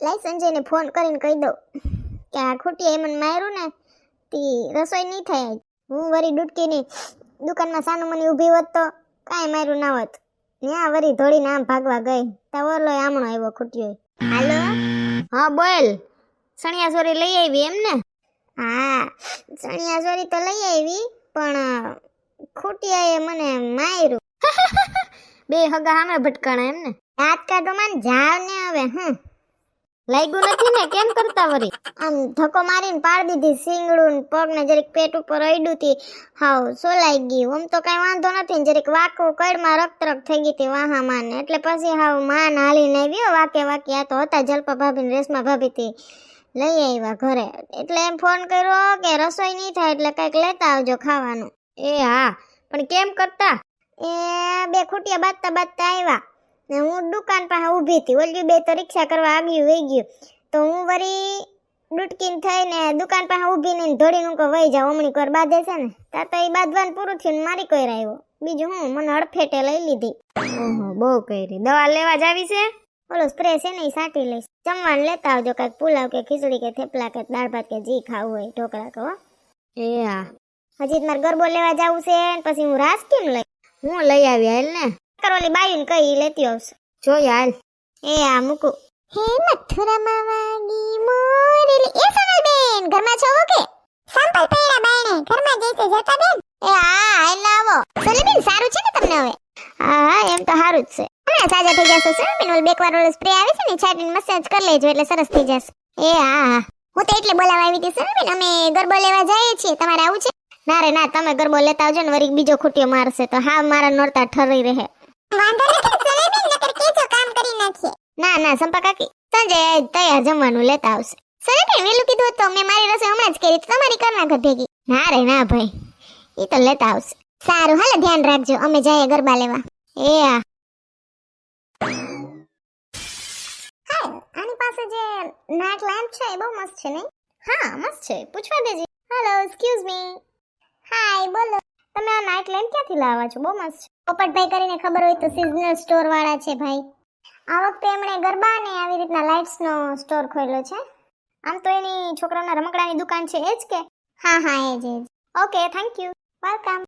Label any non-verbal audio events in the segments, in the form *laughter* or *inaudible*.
લાઈ સંજયને ફોન કરીને કહી દઉં કે આ ખૂટીએ મને માર્યું ને તી રસોઈ નહીં થાય. હું વરી ડૂટકીની દુકાનમાં સાનું મને ઊભી હોત તો કાંઈ માર્યું ના હોત. ત્યાં વરી ધોળીને આમ ભાગવા ગઈ. તા ઓલો આમણો આવ્યો ખૂટ્યો હાલો? હા બોલ. સણિયા સોરી લઈ આવી એમ ને? હા સણિયા સોરી તો લઈ આવી પણ ખૂટિયાએ મને માર્યું. *laughs* બે હગા સામે ભટકાણા એમ ને? દાંત કાઢો માન જાવ ને હવે હમ. લાગ્યું નથી ને? કેમ કરતા વરી? આમ ધક્કો મારીને પાડ દીધી સિંગડું પગને પગ જરીક પેટ ઉપર અડ્યું તી. હાવ સોલાઈ ગયું. આમ તો કાંઈ વાંધો નથી ને જરીક વાકો કડમાં રક્ત રક્ત થઈ ગઈ હતી વાહા માને એટલે પછી હાવ માન હાલીને આવ્યો વાકે વાકે. આ તો હતા જલપા ભાભી ને રેશમા ભાભી હતી લઈ આવ્યા ઘરે. એટલે એમ ફોન કર્યો કે રસોઈ નહીં થાય એટલે કંઈક લેતા આવજો ખાવાનું. એ હા પણ કેમ કરતા? એ બે ખૂટિયા બાંધતા બાંધતા આવ્યા. ને હું દુકાન પાસે ઊભી હતી. ઓલી બે તો રિક્ષા કરવા આવ્યું વહી ગયું. તો હું વળી ડૂટકીન થઈને દુકાન પાસે ઊભી ને ધોડીને હું વહી જાઉં હમણી કોર બાંધે છે ને. તા તો એ બાંધવાનું પૂરું થયું ને મારી કોઈ આવ્યો બીજું હું મને હડફેટે લઈ લીધી. ઓહો બહુ કરી. દવા લેવા જ આવી છે? ઓલો સ્પ્રે છે ને એ સાટી લઈશ. જમવાનું લેતા આવજો કાંઈક પુલાવ કે ખીચડી કે થેપલા કે દાળ ભાત કે જી ખાવું હોય ઢોકળા કહો. એ હા. હજી મારે ગરબો લેવા જવું છે પછી હું રાસ કેમ લઈ? હું લઈ આવી હાલ ને. કરોલી બાયું કઈ ઈ લેતી આવશે. જો યાર એ આ મૂકું. હે મથુરામાં વાગી મોરેલી. એ સોનલબેન ઘરમાં છો કે? સાંપલ પેડા બાયણે ઘરમાં જઈશે જતા બેન. એ હા હાલ આવો સોનલબેન સારું છે ને તમને હવે? હા એમ તો સારું જ છે. હમણાં સાજા થઈ જશે સોનલબેન ઓલ બેકવાર ઓલો સ્પ્રે આવે છે ને છાટીને મસાજ કરી લેજો એટલે સરસ થઈ જશે. એ હા હા. હું તો એટલે બોલાવા આવી હતી સોનલબેન અમે ગરબો લેવા જઈએ છીએ. તમારે આવું છે? ના રે ના તમે ગરબો લેતા આવજો ને વરી બીજો ખૂટ્યો મારશે તો હા મારા નોરતા ઠરી રહે. વાંધો નથી સોનલબેન નકર કેજો કામ કરી નાખીએ. ના ના સંપા કાકી સંજય તૈયાર જમવાનું લેતા આવશે. સોનલબેન વેલું કીધું તો મેં મારી રસોઈ હમણાં જ કરી તમારી કરના ઘર ભેગી. ના રે ના ભાઈ એ તો લેતા આવશે. સારું હાલો ધ્યાન રાખજો અમે જઈએ ગરબા લેવા. એ હા હાય આની પાસે જે નાઇટ લેમ્પ છે એ બહુ મસ્ત છે નહીં? હા મસ્ત છે પૂછવા દેજે. હેલો એક્સક્યુઝ મી હાય બોલો. તમે આ નાઇટ લેમ્પ ક્યાંથી લાવવા છો? બહુ મસ્ત પોપટભાઈ કરીને ખબર હોય તો સિઝનલ સ્ટોર વાળા છે ભાઈ. આ વખતે એમણે ગરબા અને આવી રીતના લાઇટ્સનો સ્ટોર ખોલ્યો છે. આમ તો એની છોકરાઓના રમકડાની દુકાન છે એ જ કે? હા હા, એ જ એ જ. ઓકે થેન્ક યુ વેલકમ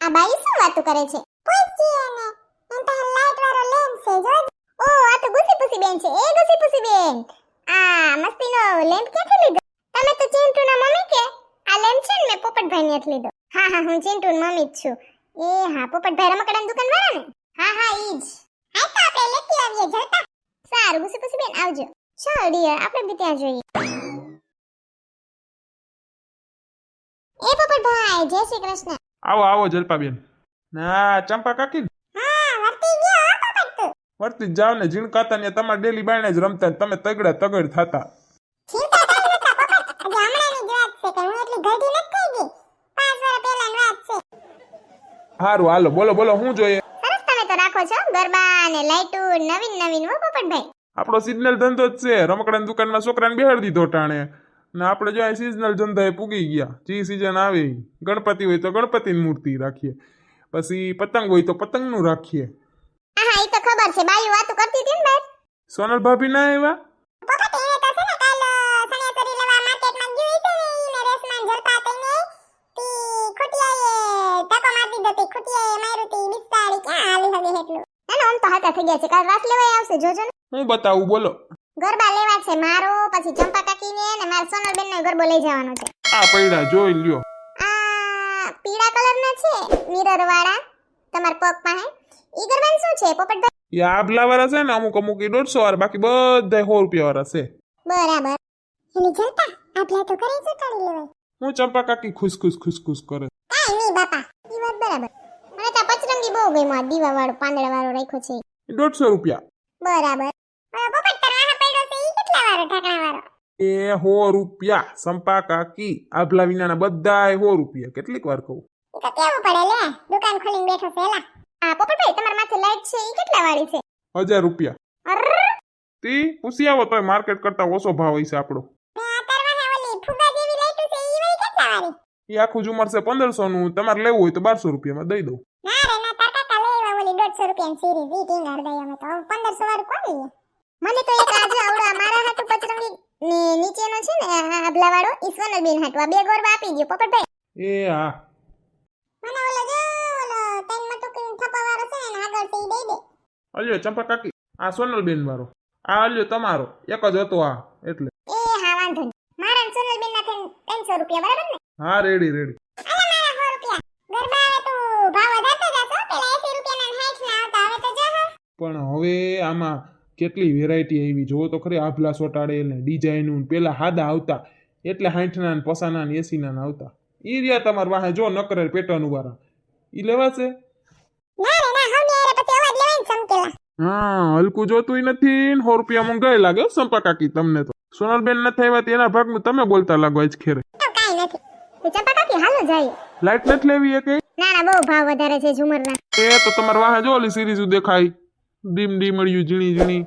આ બાઈ શું વાતો કરે છે? પૂછીએ જો આ તો ગુસી પુસી બેન છે. એ ગુસી પુસી બેન. આ મસ્તીનો લેમ્પ ક્યાંથી લીધો? તમે તો ચિંટુના મમ્મી કે? આ લેમ્પ છે ને મેં પોપટભાઈ ને લીધો. હા હા હું ચિંટુન મમ્મી જ છું. એ હા પોપટભાઈ રમકડાની દુકાન વાળા ને? હા હા ઈ જ. હા તો આપણે લેતી આવીએ જતા સારું ગુસી પુસી બેન આવજો. ચાલ ડિયર આપણે બી ત્યાં જોઈએ. એ પોપટભાઈ જય શ્રી કૃષ્ણ. આવો આવો જલપાબેન. ના ચંપા કાકી હા વર્તી ગયો પોપટ તું. વર્તી જાવ ને ઝીણકાતા ને તમારે ડેલી બાયણે જ રમતા ને તમે તગડા તગડ થતા ચિંતા કરી નતા પોપટ હજી હમણાંની જ વાત છે કે હું એટલી ઘરડી નથી થઈ ગઈ પાંચ વર્ષ પહેલાની વાત છે સારું હાલો બોલો બોલો શું જોઈએ? સરસ તમે તો રાખો છો. ગરબા અને લાઈટુ નવીન નવીન. હો પોપટભાઈ. આપણો સિઝનલ ધંધો જ છે. રમકડાની દુકાનમાં છોકરાને બેહાડી દીધો ટાણે. ને આપણે જો સિઝનલ ધંધાએ પૂગી ગયા. જે સિઝન આવે. ગણપતિ હોય તો ગણપતિની મૂર્તિ રાખીએ. પછી પતંગ હોય તો પતંગનું રાખીએ. હા હા એ તો ખબર છે. બાયું વાતો કરતી હતી ને સોનલ ભાભી ના આવ્યા પોપટ એને તો છે ને કાલ સણિયાચોરી લેવા માર્કેટમાં ગઈ છે ને ઈને રેસમાન જલપા તઈને તી ખુટિયાએ ધક્કો મારી દીધો તી ખુટિયાએ માર્યું તી બિસ્તાડી ક્યાં હાલી હવે એટલું ના ના હાથા થઈ ગયા છે. કાલ રાસ લેવાય આવશે. જોજો ને. હું બતાવું બોલો. ગરબા લેવા છે મારો પછી ચંપા કાકી ને મારા સોનલબેન નો ગરબો લઈ જવાનો છે. આ પૈડા જોઈ લ્યો. આ પીળા કલરના છે મિરર વાળા તમારા પગ પાસે. ઈ ગરબાન શું છે? પોપટભાઈ એ આભલા વાળા છે ને અમુક અમુક એ દોઢસો વાળા બાકી બધા સો રૂપિયા વાળા છે. બરાબર. એની જલતા આપલા તો કરે છે કાઢી લેવાય. હું ચંપા કાકી ખુશ ખુશ ખુશ ખુશ કરે. કાઈ નહીં બાપા ઈ વાત બરાબર. મને તો પચરંગી બહુ ગઈ આ દીવા વાળો પાંદડા વાળો રાખ્યો છે. દોઢસો રૂપિયા. બરાબર. એ હો રૂપિયા સંપા કાકી આભલા વિનાના બધા હો રૂપિયા કેટલીક વાર કહું. તો કેવું પડે લે દુકાન ખોલીને બેઠો છે એલા આ પોપટભાઈ તમારા માથે લાઈટ છે ઈ કેટલા વાળી છે? હજાર રૂપિયા. તે તી પૂછી આવો તોય માર્કેટ કરતા ઓછો ભાવ હશે આપણો. એ આખું ઝુમર છે પંદરસો નું તમારે લેવું હોય તો બારસો રૂપિયામાં દઈ દઉં. દોઢસો રૂપિયાની સિરીઝ ઈ ટીંગાર દઈ અમે તો. પંદરસો વાળું કોણ લઈએ મને તો એક આજે આવડો મારા હાટુ પચરંગી નીચેનો છે ને આ આભલા વાળો ઈશ્વરનો બેન હાટુ. આ બે ગોરબા આપી દો પોપટભાઈ. એ હા. મને ઓલો જો ઓલો તૈન મટુકી થપા વાળો છે ને આગળથી દઈ દે. અલ્યો ચંપા કાકી આ સોનલબેન વાળો. આ અલ્યો તમારો એક જ હતો આ એટલે. એ હા વાંધો નહીં. મારા સોનલબેન ના થઈને 300 રૂપિયા બરાબર ને? હા રેડી રેડી અલા મારા 100 રૂપિયા ગરબા આવે તો ભાવ વધારતો જાતો પેલા 80 રૂપિયાના ને 60 ના આવતા હવે તો જા હા પણ હવે આમાં કેટલી વેરાયટી આવી? જોવો તો ખરી આભલા સોટાડે ને ડિઝાઇનનું પેલા હાદા આવતા એટલે હાઠના ને પસાના ને એસીના ને આવતા. એ રહ્યા તમારા વાહે જો નકરે પેટર્ન વાળા એ લેવાશે? હા હલકું જોતું નથી સો રૂપિયા મંગાઈ લાગે સંપર્ક સંપા કાકી તમને તો. સોનલબેન નથી આવ્યા તેના ભાગનું તમે બોલતા લાગો આજ ખેરે. લાઈટ નથી. લેવી એ કઈ? ના ના બહુ ભાવ વધારે છે ઝુમરના. એ તો તમારા વાહે જો ઓલી સિરીઝ દેખાય. ડીમ ડીમળ્યું ઝીણી ઝીણી.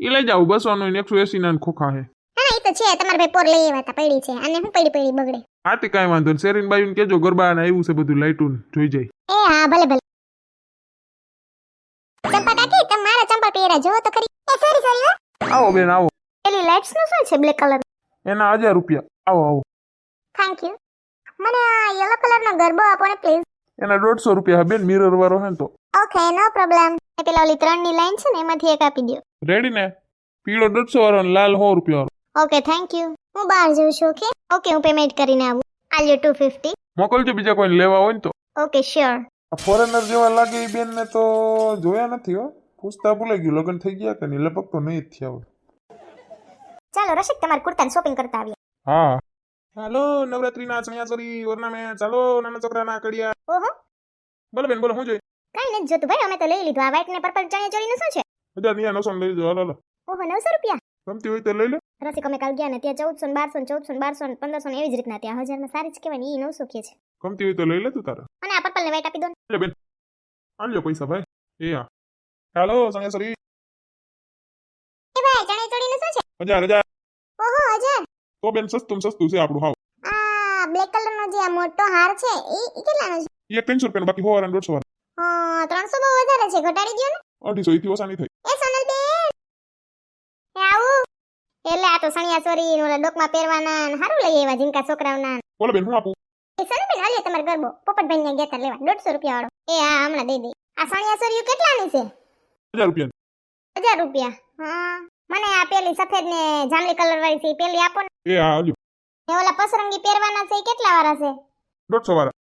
એ લઈ જાવ બસો નો એકસો એસી ના ખોખા હે. હા એ તો છે તમારા ભાઈ પોર લઈ આવ્યા હતા પડી છે. અને હું પડી પડી બગડે. આથી કાંઈ વાંધો નહીં. શેરીન બાયુને કેજો ગરબા ને આવ્યું છે બધું લાઈટું જોઈ જાય. એ હા ભલે ભલે. ચંપા કાકી તમે મારા ચંપા પહેરા જો તો ખરી. એ સોરી સોરી આવો બેન આવો. પેલી લાઇટ્સનું શું છે બ્લેક કલર એના હજાર રૂપિયા. આવો આવો. થેન્ક યુ મને યલો કલર નો ગરબો આપો ને પ્લીઝ એના દોઢસો રૂપિયા બેન મિરર વાળો હે તો. ઓકે નો પ્રોબ્લેમ એ પેલા ઓલી ત્રણની લાઈન છે ને એમાંથી એક આપી દો રેડી ને? પીળો દોઢસો વાળો ને લાલ સો રૂપિયા ઓકે થેન્ક યુ હું બહાર જઉં છું ઓકે ઓકે હું પેમેન્ટ કરીને આવું. આલ્યો ટુ ફિફ્ટી મોકલજો બીજા કોઈ લેવા હોય ને તો. ઓકે શ્યોર ફોરેનર જેવા લાગે એ બેન ને તો જોયા નથી હો. પૂછતા ભૂલાઈ ગયું લગ્ન થઈ ગયા કે નહીં લગભગ તો નહીં જ થયા હોય. ચાલો રસિક તમારે કુર્તાની શોપિંગ કરતા આવીએ. હા. હાલો નવરાત્રીના ચણિયાચોળી ઓર્નામેન્ટ ચાલો નાના છોકરાના કડિયા. ઓહો. બોલો બેન બોલો શું જોઈએ કાઈ નથી જોતું ભાઈ અમે તો લઈ લીધું. આ વ્હાઈટ ને પર્પલ ચણિયા ચોળીનું શું છે? બધા નિયા નવસો લઈ લીધું. હાલો ઓહો નવસો રૂપિયા? ગમતી હોય તો લઈ લે. રસિક અમે કાલ ગયા ને ત્યાં ચૌદસો ને બારસો ને ચૌદસો ને બારસો ને પંદરસો ને એવી જ રીતના ત્યાં. હજારમાં સારી જ કહેવાય ને એ નવસો કે છે. ગમતી હોય તો લઈ લે તું તારે. અને આ પર્પલ ને વ્હાઈટ આપી દો ને. બેન. આલ્યો પૈસા ભાઈ. એ હા. હાલો ચણિયાચોળી એ ભાઈ ચણિયા ચોળીનું શું છે? હજાર હજાર. ઓહો હજાર. તો બેન સસ્તું સસ્તું છે આપણું હાવ. આ બ્લેક કલર નો જે આ મોટો હાર છે એ કેટલાનો છે? એ 300 રૂપિયા બાકી હોવાર દોઢસો વાર હા ત્રણસો બહુ વધારે છે ઘટાડી દો ને. અઢીસો થી ઓછા નહીં થાય એ સોનલ બેન! એ આવું. એટલે આ તો સણિયા ચોરી ને ઓલા ડોકમાં પહેરવાના ને હારું લઈ આવ્યા જીનકા છોકરાઓના બોલો બેન હું આપું? એ સોનલ બેન હાલે તમારે ગરબો પોપટભાઈ ને ગયા લેવા. દોઢસો રૂપિયા વાળો. એ હા હમણાં દઈ દઈ આ સણિયા ચોરીઓ કેટલાની છે? હજાર રૂપિયા હજાર રૂપિયા. હા. મને આ પેલી સફેદ ને જાંબલી કલર વાળી છે પેલી આપો ને. એ હા આલ્યો ને ઓલા પસરંગી પહેરવાના છે કેટલા વાળા છે? દોઢસો વાળા.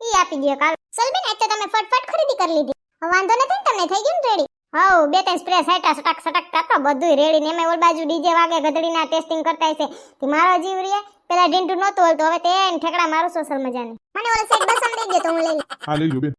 ઈ આપી દો કાલ. સલબેન આજ તો તમે ફટફટ ખરીદી કરી લીધી. વાંધો નથી ને તમને થઈ ગયું ને રેડી? હવ બે ત્રણ સ્પ્રે સાઈટા સટક સટક કાતો બધું રેડી ને એમાં ઓલ બાજુ ડીજે વાગે ગધડીના ટેસ્ટિંગ કરતા હશે. તે મારો જીવ રે પેલા ઢીંટુ નહોતું હલતું હવે તે ઠેકડા મારું સોસલ મજાને. મને ઓલો સેટ બસમ દઈ દો તો હું લઈ લઉં. હા લઈ લ્યો બેન.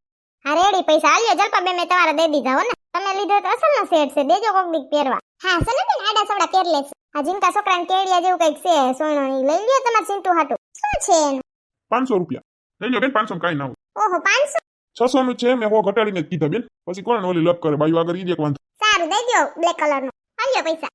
હા રેડી પૈસા આલ્યો જલપા બે મેં તમારા દઈ દીધા હો ને. તમે લીધો તો અસલનો સેટ છે દેજો કોક દીક પહેરવા. હા સને બેન આડા સવડા પહેર લેસ આ જીનકા છોકરાને કેડિયા જેવું કંઈક છે સોનો લઈ લ્યો તમારે સિંટુ હાટુ. શું છે એનું? પાંચસો રૂપિયા. લઈ લ્યો બેન 500 કાઈ ના ઓહો પાંચસો? છસો નું છે મેં હો ઘટાડીને જ કીધા બેન. પછી કોણ ઓલી લપ કરે? બાયું આગળ ઈ વાંધો. સારું દઈ દો બ્લેક કલરનું. આલ્યો પૈસા.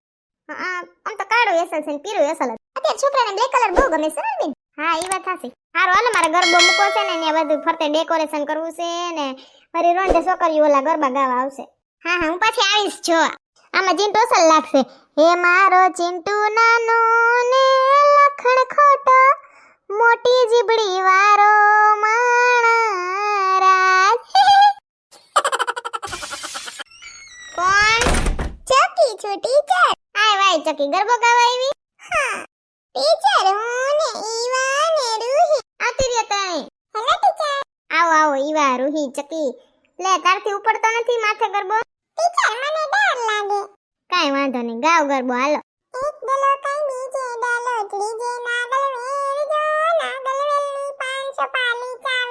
હા આમ તો કાળો એસલ છે ને પીરો એસલ અત્યારે છોકરાને બ્લેક કલર બહુ ગમે છે ને બેન હા એ વાત થશે હારો હાલો મારે ગરબો મૂકો છે ને ત્યાં બધું ફરતે ડેકોરેશન કરવું છે ને મારી રોંઢે છોકરીઓ ઓલા ગરબા ગાવા આવશે. હા હા હું પાછી આવીશ જો. આમાં જીન ટોસલ લાગશે. હે મારો ચિંટુ નાનો ને લખણ ખોટો મોટી જીબડી વારો માણરાજ. કોણ? ચકી છું, ટીચર. હાય વાય, ચકી ગરબો ગાવા આવી? હા. ટીચર, હું ને ઈવા ને રૂહી. આવતી રહ્યો તઈ હેલો, ટીચર. આવો આવો, ઈવા, રૂહી, ચકી. લે, તારથી ઉપડતો નથી માથે ગરબો? ટીચર, મને ડર લાગે. કાઈ વાંધો નહીં, ગાવ ગરબો, હાલો. એક ડલો કઈ બીજે ડલો ત્રીજે નાગલ વીર જો નાગલ વેલી પાંચસો પાલી ચાવી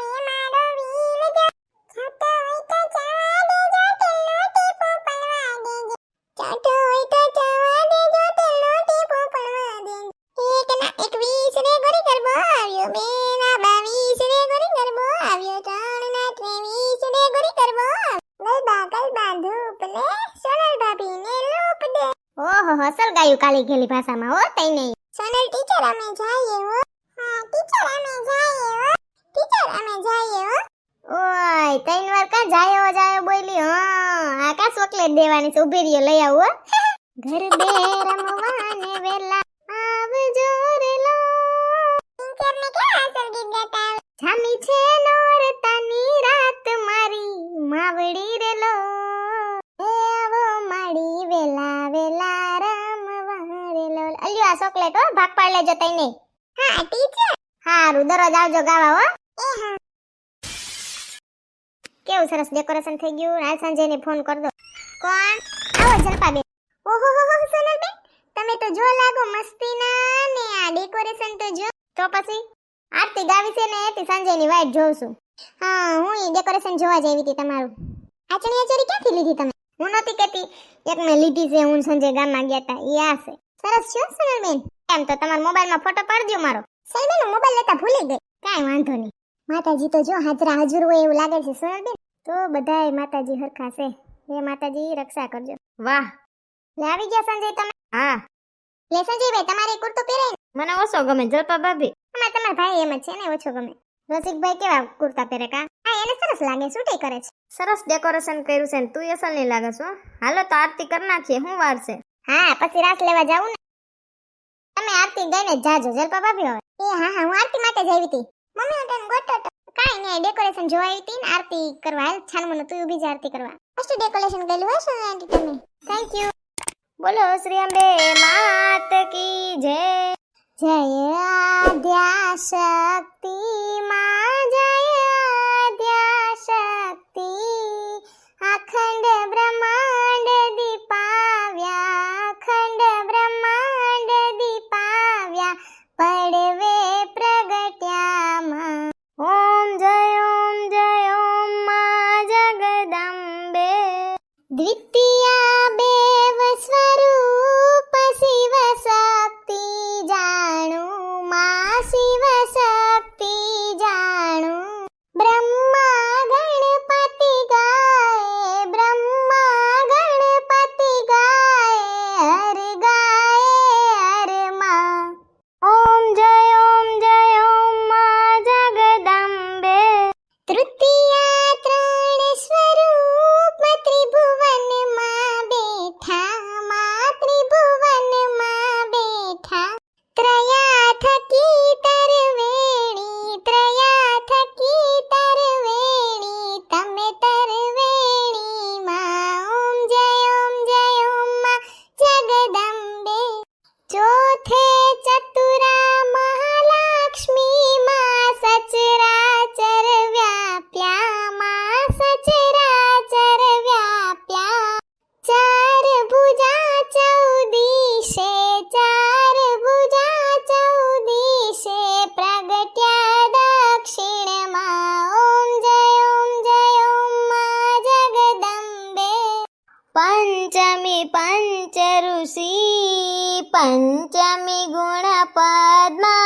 અસલ ગાયું ભાષામાં હો તઈ નહીં. સોનલ ટીચર અમે જઈએ હો. હા ટીચર અમે જઈએ હો. ટીચર અમે જઈએ હો. ઓય તઈન વાર કા જાયો જાયો બોલી હા આ કા ચોકલેટ દેવાની છે? ઊભી રહ્યો લઈ દરરોજ આવજો હો. કેવું સરસ ડેકોરેશન થઈ ગયું. રાજ સાંજે ને ફોન કર દો. કોણ? આવો જલપાબેન. ઓહો, હો હો સોનલબેન. તમે તો જો લાગો મસ્તીના ને આ ડેકોરેશન તો જો. તો પછી? આરતી ગાવી છે ને, એથી સંજયની વાઈટ જોઉં છું. હા, હું એ ડેકોરેશન જોવા જ આવી હતી તમારું. આચણી આચરી ક્યાંથી લીધી તમે? હું નહોતી કહેતી. એક મેં લીધી છે, હું સંજય ગામમાં ગયા હતા એ આ છે. સરસ છો, સોનલબેન? એમ તો તમારા મોબાઈલમાં ફોટો પાડજો મારો. સોનલબેન મોબાઈલ લેતા ભૂલી ગઈ. કાંઈ વાંધો નહીં. માતાજી તો જો હાજરા હાજર હોય એવું લાગે છે સોનલબેન તો બધાય માતાજી હરખા છે. હે માતાજી રક્ષા કરજો. વાહ. લે આવી ગયા સંજય તમે? હા. લે સંજયભાઈ તમારે કુર્તો પહેરાય મને ઓછો ગમે જલપા ભાભી. અમાર તમારા ભાઈ એમ જ છે ને ઓછો ગમે. રસિકભાઈ કેવા કુર્તા પહેરે કા? હા એને સરસ લાગે શૂટિંગ કરે છે? સરસ ડેકોરેશન કર્યું છે ને તું અસલ નહીં લાગે છો હાલો તો આરતી કરી નાખીએ શું વાર છે. હા પછી રાસ લેવા જાવું ને. તમે આરતી ગઈને જાજો. જલપા ભાભી હવે એ, હા હા, હું આરતી માટે જ હતી. મમ્મી, હું તને ગોતો તો. કાઈ નહીં ડેકોરેશન જોવા આવી હતી ને આરતી કરવા. હાલ છાનમું તું ઊભી જ આરતી કરવા. ફર્સ્ટ ડેકોરેશન કરેલું હોય સોના આંટી તમે. થેન્ક યુ બોલો શ્રી અંબે માત કી જય. જય આદ્યા શક્તિ માં જય આદ્યા શક્તિ અખંડ બ્રહ્માંડ ದ್ವಿತೀಯ પંચમી પંચ ઋષિ પંચમી ગુણ પદ્મા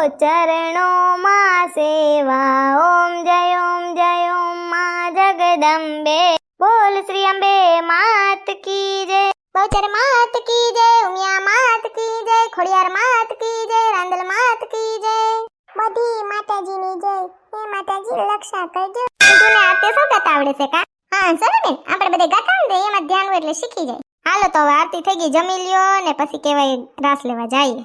ચરણોમાં સેવા ઓમ જય ઓમ જય ઓમમાં જગદંબે બોલ શ્રી અંબે માત કી જય બહુચર માત કી જય ઉમિયા માત કી જય ખોડિયાર માત કી જય રાંદલ માત કી જય બધી માતાજીની જય હે માતાજી રક્ષા કરજો તું આરતી સૌ ગાતા આવડે છે કા? હા સર બેન? આપણે બધે ગાતા ને એમાં ધ્યાન હોય એટલે શીખી જાય. હાલો તો હવે આરતી થઈ ગઈ, જમી લ્યો ને પછી કહેવાય રાસ લેવા જઈએ.